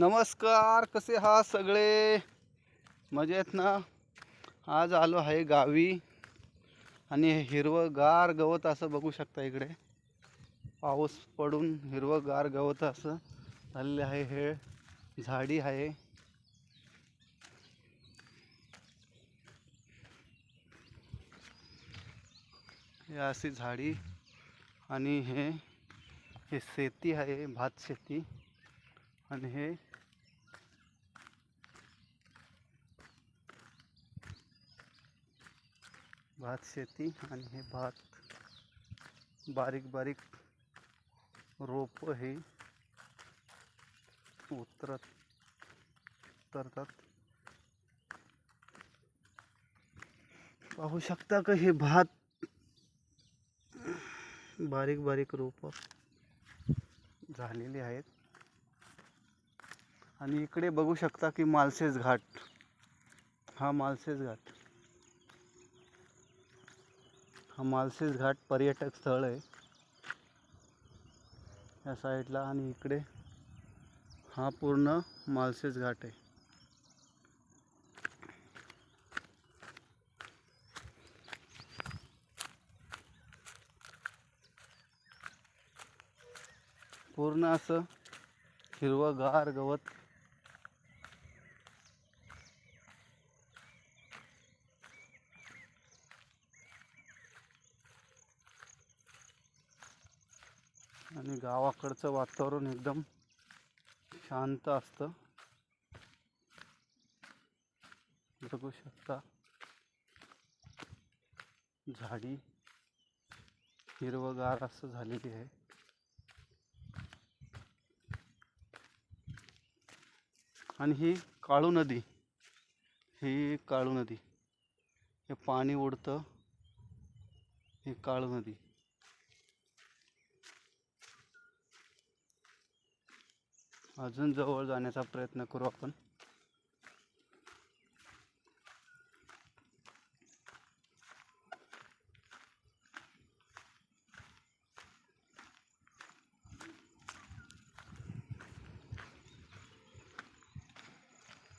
नमस्कार कसे हा सगळे? मजेत ना? आज आलो आहे गावी आणि हिरवंगार गवत असं बघू शकता इकडे. पाऊस पडून हिरवंगार गवत असं झालेले आहे हे झाडी आहे. हे अशी झाडी आणि हे हे शेती आहे भात शेती. आणि भात शेती आणि भात. बारीक बारीक रोप हे उतरत, उतरतात. पाहू शकता का हे भात? बारीक बारीक रोप झालेली आहेत. आणि इकडे बघू शकता की मालसेज घाट. हा मालसेज घाट. हा मालसेज घाट पर्यटक स्थळ आहे. या साईडला आणि इकडे हा पूर्ण मालसेज घाट आहे. पूर्ण असं हिरवंगार गवत आणि गावाकडचं वातावरण एकदम शांत असतं. बघू शकता. झाडी हिरवगार असं झालेली आहे. आणि ही काळू नदी ही काळू नदी. हे पाणी ओढतं. ही काळू नदी. अजून जवळ जाण्याचा प्रयत्न करू आपण.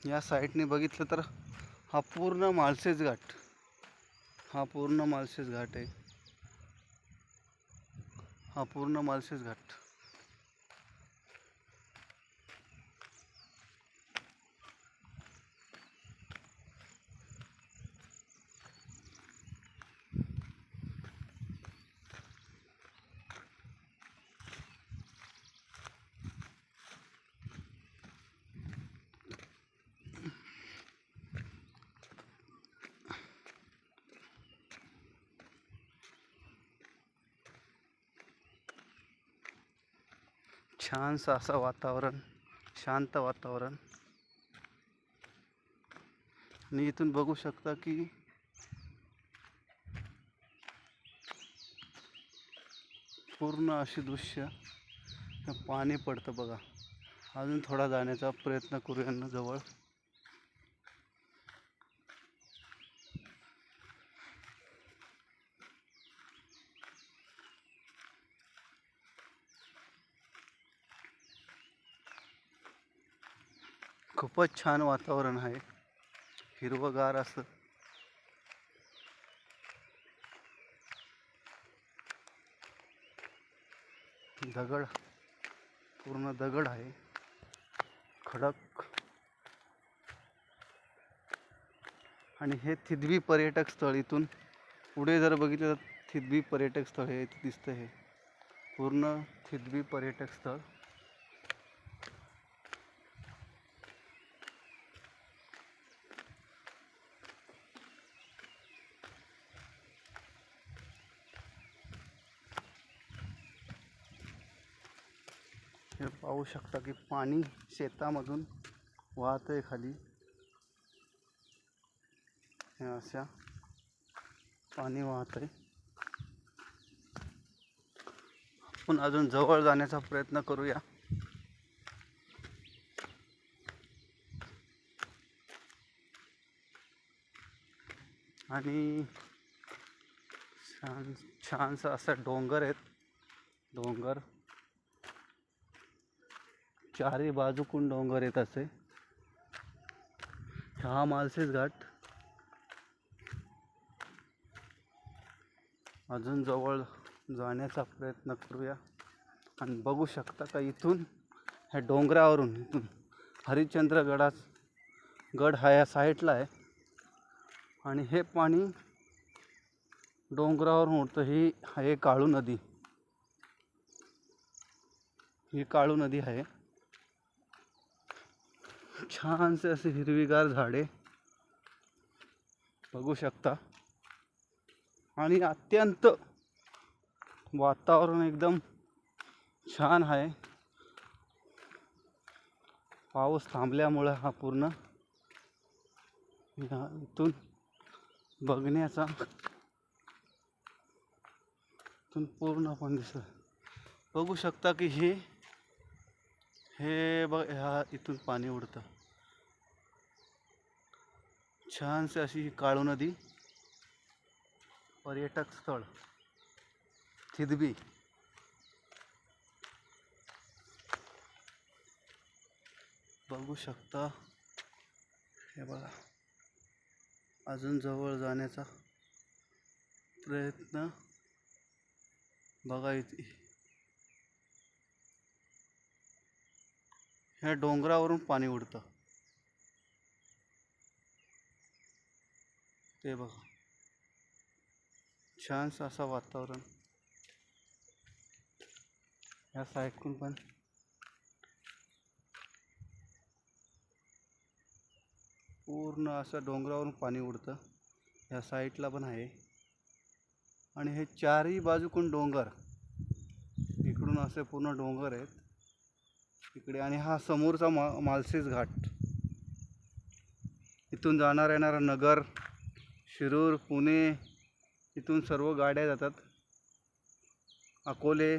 या साईडने बघितलं तर हा पूर्ण माळशेज घाट. हा पूर्ण माळशेज घाट आहे. हा पूर्ण माळशेज घाट. छानसं असं वातावरण शांत वातावरण. आणि इथून बघू शकता की पूर्ण अशी दृश्य पाणी पडतं बघा. अजून थोडा जाण्याचा प्रयत्न करूया जवळ. खूपच छान वातावरण आहे. हिरवंगार असं. दगड पूर्ण दगड आहे. खडक. आणि हे थिदवी पर्यटक स्थळ इथून पुढे जर बघितलं तर थिदवी पर्यटक स्थळ हे दिसतं हे. पूर्ण थिदवी पर्यटक स्थळ. हे पाहू शकता की पाणी शेतामधून वाहत आहे खाली. हे अशा पाणी वाहत आहे आपण अजून जवळ जाण्याचा प्रयत्न करूया. आणि छान छानसं असं डोंगर आहेत. डोंगर. चारही बाजूकून डोंगर येत असे. हा मालसेज घाट. अजून जवळ जाण्याचा प्रयत्न करूया. आणि बघू शकता का इथून ह्या डोंगरावरून इथून. हरिश्चंद्रगडाच गड हा या साईडला आहे. आणि हे पाणी डोंगरावरून उडतं. ही आहे काळू नदी. ही काळू नदी आहे. छानसे असे हिरवीगार झाडे. बघू शकता. आणि अत्यंत वातावरण एकदम छान आहे. पाऊस थांबल्यामुळं हा पूर्ण इथून बघण्याचा इथून पूर्ण पण दिसत बघू शकता की हे हे बघ ह्या इथून पाणी उडतं. छानशी अशी ही काळू नदी पर्यटक स्थळ थिदबी. बघू शकता हे बघा अजून जवळ जाण्याचा प्रयत्न बघा इथे. ह्या डोंगरावरून पाणी उडतं. ते बघा. छानसं असं वातावरण. ह्या साईडकून पण. पूर्ण असं डोंगरावरून पाणी उडतं. ह्या साईडला पण आहे. आणि हे चारही बाजूकून डोंगर. इकडून असे पूर्ण डोंगर आहेत. इकडे आणि हा समोरचा मा मालसेज घाट. इथून जाणार येणारा नगर शिरूर पुणे इथून सर्व गाड्या जातात. अकोले